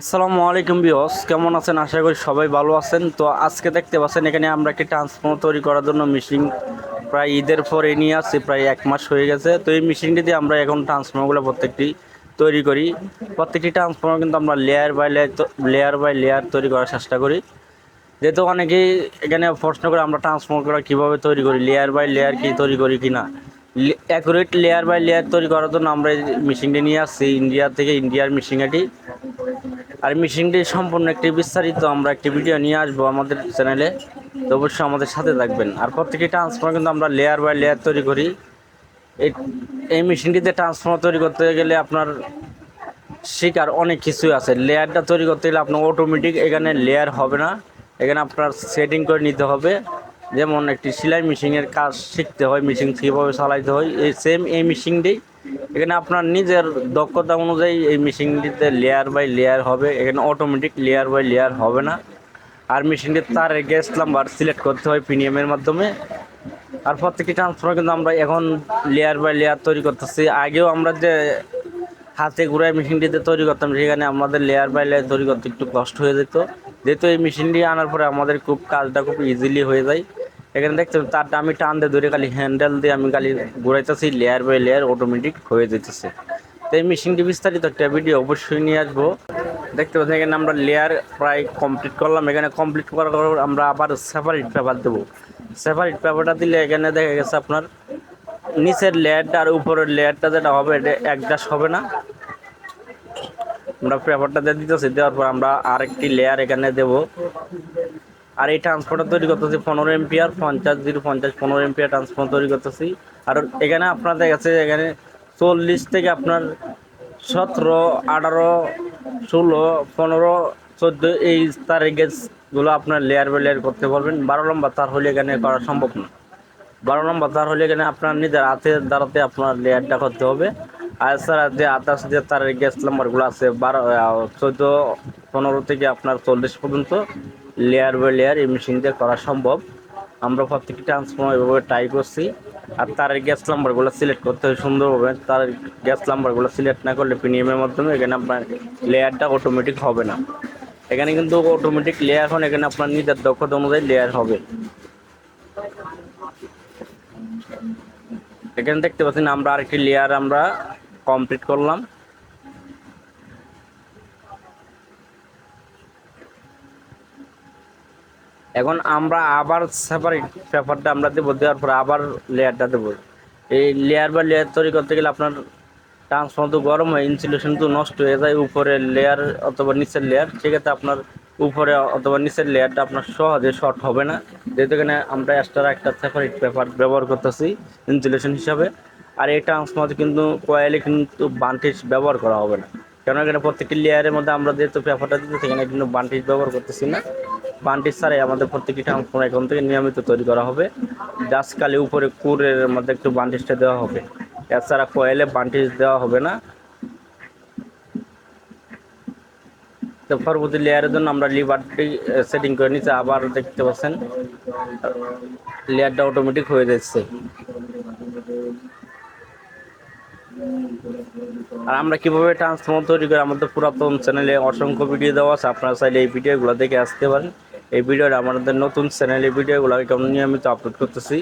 আসসালামু আলাইকুম বিয়স কেমন আছেন? আশা করি সবাই ভালো আছেন। তো আজকে দেখতে পাচ্ছেন, এখানে আমরা একটি ট্রান্সফর্মার তৈরি করার জন্য মেশিন প্রায় ঈদের পরে নিয়ে আসছি, প্রায় এক মাস হয়ে গেছে। তো এই মেশিনটি দিয়ে আমরা এখন ট্রান্সফর্মারগুলো প্রত্যেকটি তৈরি করি। প্রত্যেকটি ট্রান্সফর্মার কিন্তু আমরা layer by layer layer by layer তৈরি করার চেষ্টা করি। যেহেতু অনেকেই এখানে প্রশ্ন করে আমরা ট্রান্সফর্মার কীভাবে তৈরি করি লেয়ার বাই লেয়ার কি তৈরি করি কি না অ্যাকুরেট লেয়ার বাই লেয়ার তৈরি করার জন্য আমরা এই মেশিনটি নিয়ে আসছি। ইন্ডিয়া থেকে ইন্ডিয়ার মেশিন এটি আর মেশিনটি সম্পূর্ণ একটি বিস্তারিত আমরা একটি ভিডিও নিয়ে আসব আমাদের চ্যানেলে। তো অবশ্যই আমাদের সাথে থাকবেন। আর প্রত্যেকটি ট্রান্সফর্মার কিন্তু আমরা লেয়ার বাই লেয়ার তৈরি করি। এই এই মেশিনটিতে ট্রান্সফর্মার তৈরি করতে গেলে আপনার শিকার অনেক কিছুই আছে। লেয়ারটা তৈরি করতে গেলে আপনার অটোমেটিক এখানে লেয়ার হবে না। এখানে আপনার সেটিং করে নিতে হবে। যেমন একটি সেলাই মেশিনের কাজ শিখতে হয়, মেশিন কীভাবে চালাইতে হয়, এই সেম এই মেশিনটি। এখানে আপনার নিজের দক্ষতা অনুযায়ী এই মেশিনটিতে লেয়ার বাই লেয়ার হবে। এখানে অটোমেটিক লেয়ার বাই লেয়ার হবে না। আর মেশিনটির তারের গ্যাস নাম্বার সিলেক্ট করতে হয় প্রিমিয়ামের মাধ্যমে। আর প্রত্যেকটি ট্রান্সফর্মার কিন্তু আমরা এখন লেয়ার বাই লেয়ার তৈরি করতেছি। আগেও আমরা যে হাতে ঘুরায় মেশিনটিতে তৈরি করতাম, সেখানে আমাদের লেয়ার বাই লেয়ার তৈরি করতে একটু কষ্ট হয়ে যেত। যেহেতু এই মেশিনটি আনার পরে আমাদের খুব কাজটা খুব ইজিলি হয়ে যায়। এখানে দেখতে তারটা আমি টান দিয়ে ধরে খালি হ্যান্ডেল দিয়ে আমি খালি ঘুরাইতেছি লেয়ার বাই লেয়ার অটোমেটিক হয়ে যেতেছে তো এই মেশিনটি বিস্তারিত একটা ভিডিও অবশ্যই নিয়ে আসব। দেখতে পাচ্ছেন, এখানে আমরা লেয়ার প্রায় কমপ্লিট করলাম। এখানে কমপ্লিট করার পর আমরা আবার সেপারেট পেপার দেবো। সেপারেট পেপারটা দিলে এখানে দেখা গেছে আপনার নিচের লেয়ারটা আর উপরের লেয়ারটা যেটা হবে, এটা একদাস হবে না। আমরা পেপারটা দিয়ে দিতেছি, দেওয়ার পর আমরা আরেকটি লেয়ার এখানে দেব। আর এই ট্রান্সপোর্টার তৈরি করতেছি পনেরো এমপিআর, পঞ্চাশ জিরো, পঞ্চাশ পনেরো এমপিআর ট্রান্সফর্মার তৈরি করতেছি। আর এখানে আপনার দেখা গেছে এখানে চল্লিশ থেকে আপনার সতেরো, আঠারো, ষোলো, পনেরো, চোদ্দ এই তার গেজগুলো আপনার লেয়ার বাই লেয়ার করতে পারবেন। বারো লম্বা তার হলে এখানে করা সম্ভব না। বারো নম্বর তার হলে এখানে আপনার নিজের হাতের দ্বারাতে আপনার লেয়ারটা করতে হবে। আর স্যার, যে আঠাশ যে তার গ্যাস নাম্বারগুলো আছে, বারো চোদ্দ, পনেরো থেকে আপনার চল্লিশ পর্যন্ত লেয়ার বাই লেয়ার এই মেশিন দিয়ে করা সম্ভব। আমরা প্রত্যেকটি ট্রান্সফর্মার এভাবে ট্রাই করছি। আর তার গ্যাস নাম্বারগুলো সিলেক্ট করতে হয় সুন্দরভাবে। তার গ্যাস নাম্বারগুলো সিলেক্ট না করলে প্রিমিয়ামের মাধ্যমে এখানে আপনার লেয়ারটা অটোমেটিক হবে না। এখানে কিন্তু অটোমেটিক লেয়ার হন এখানে আপনার নিজের দক্ষতা অনুযায়ী লেয়ার হবে। এখানে দেখতে পাচ্ছেন আমরা আরেকটি লেয়ার আমরা কমপ্লিট করলাম। এখন আমরা আবার সেপারেট পেপারটা আমরা দেবো, দেওয়ার পরে আবার লেয়ারটা দেবো। এই লেয়ার বা লেয়ার তৈরি করতে গেলে আপনার ট্রান্সফর্মার তো গরম হয় ইনসুলেশন তো নষ্ট হয়ে যায়, উপরে লেয়ার অথবা নিচের লেয়ার সেক্ষেত্রে আপনার উপরে অথবা নিচের লেয়ারটা আপনার সহজে শর্ট হবে না। যেহেতু এখানে আমরা এক্সট্রা একটা সেপারেট পেপার ব্যবহার করতেছি ইনসুলেশন হিসাবে। আর এই ট্রান্সফর্মার কিন্তু কয়েলে কিন্তু বান্টিস ব্যবহার করা হবে না। কেন এখানে প্রত্যেকটি লেয়ারের মধ্যে আমরা যেহেতু পেপারটা দিতে সেখানে কিন্তু বান্টিস ব্যবহার করতেছি না। বান্টিস ছাড়াই আমাদের প্রত্যেকটি ট্রান্সফর্মার এখন থেকে নিয়মিত তৈরি করা হবে। খালি উপরে কুরের মধ্যে একটু বান্টিসটা দেওয়া হবে। এছাড়া কয়েলে বান্টিস দেওয়া হবে না। তো পরবর্তী লেয়ারের জন্য আমরা লিভারটি সেটিং করে নিচ্ছি। আবার দেখতে পাচ্ছেন লেয়ারটা অটোমেটিক হয়ে যাচ্ছে। আর আমরা কীভাবে ট্রান্সফর্মার তৈরি করি, আমাদের পুরাতন চ্যানেলে অসংখ্য ভিডিও দেওয়া আছে, আপনারা চাইলে এই ভিডিওগুলো দেখে আসতে পারেন। এই ভিডিওটা আমাদের নতুন চ্যানেলে ভিডিওগুলো কেমন নিয়মিত আপলোড করতেছি।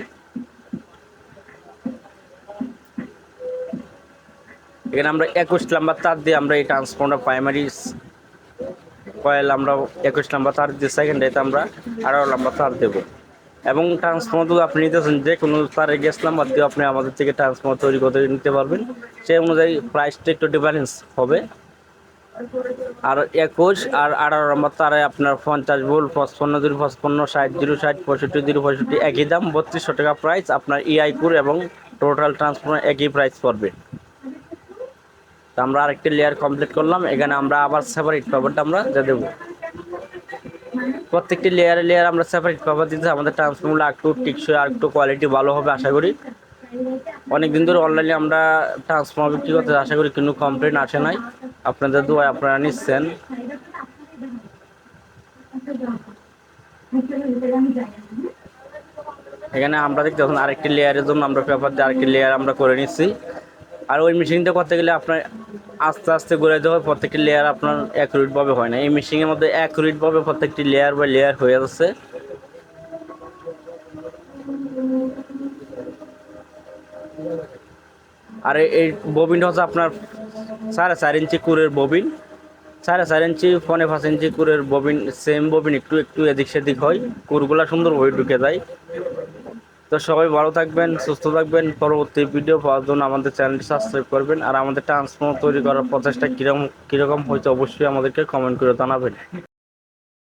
এখানে আমরা একুশ নাম্বার তার দিয়ে আমরা এই ট্রান্সফর্মার প্রাইমারি কয়েল আমরা একুশ নাম্বার তার দিয়ে সেকেন্ড এতে আমরা আঠারো নাম্বার তার দেবো। এবং ট্রান্সফর্মার যদি আপনি নিতেছেন, যে কোনো তারের গ্যাস নাম্বার দিয়ে আপনি আমাদের থেকে ট্রান্সফর্মার তৈরি করে নিতে পারবেন। সেই অনুযায়ী প্রাইসটা একটু ডিফারেন্স হবে। আর একুশ আর আঠারো নম্বর তারে আপনার পঞ্চাশ ভোল্ট, পঁচপন্ন জিরো পঁচপন্ন, ষাট, জিরো ষাট, পঁয়ষট্টি জিরো পঁয়ষট্টি, একই দাম, বত্রিশশো টাকা প্রাইস আপনার ইআই কুর এবং টোটাল ট্রান্সফর্মার একই প্রাইস পড়বে। তো আমরা আরেকটি লেয়ার কমপ্লিট করলাম, এখানে আমরা আবার সেপারেট পেপারটা আমরা দেবো। প্রত্যেকটি লেয়ারে লেয়ার আমরা সেপারেট পেপার দিতে আমাদের ট্রান্সফর্মগুলো একটু টিকসই আর একটু কোয়ালিটি ভালো হবে, আশা করি। অনেক দিন ধরে অনলাইনে আমরা ট্রান্সফর্মার বিক্রি করতে আশা করি কোনো কমপ্লেন আসে নাই। আপনাদের দোয়ায় আপনারা নিচ্ছেন। এখানে আমরা দেখতে পাচ্ছেন আরেকটি লেয়ারের জন্য আমরা পেপার দিয়ে আরেকটি লেয়ার আমরা করে নিচ্ছি। আর ওই মেশিনটা করতে গেলে আপনার আস্তে আস্তে ঘুরাইতে হয় প্রত্যেকটি লেয়ার আপনার অ্যাকুরেটভাবে হয় না। এই মেশিনের মধ্যে অ্যাকুরেটভাবে প্রত্যেকটি লেয়ার বাই লেয়ার হয়ে যাচ্ছে। আর এই- ববিনটা হচ্ছে আপনার সাড়ে চার ইঞ্চি কুরের ববিন সাড়ে চার ইঞ্চি, পনে পাঁচ ইঞ্চি কুরের ববিন সেম ববিন একটু একটু এদিক সেদিক হয়। কুরগুলা সুন্দরভাবে ঢুকে যায়। তো সবাই ভালো থাকবেন, সুস্থ থাকবেন। পরবর্তী ভিডিও পাওয়ার জন্য আমাদের চ্যানেলটি সাবস্ক্রাইব করবেন। আর আমাদের ট্রান্সফর্ম তৈরি করার প্রচেষ্টা কীরকম কীরকম হয়েছে অবশ্যই আমাদেরকে কমেন্ট করে জানাবেন।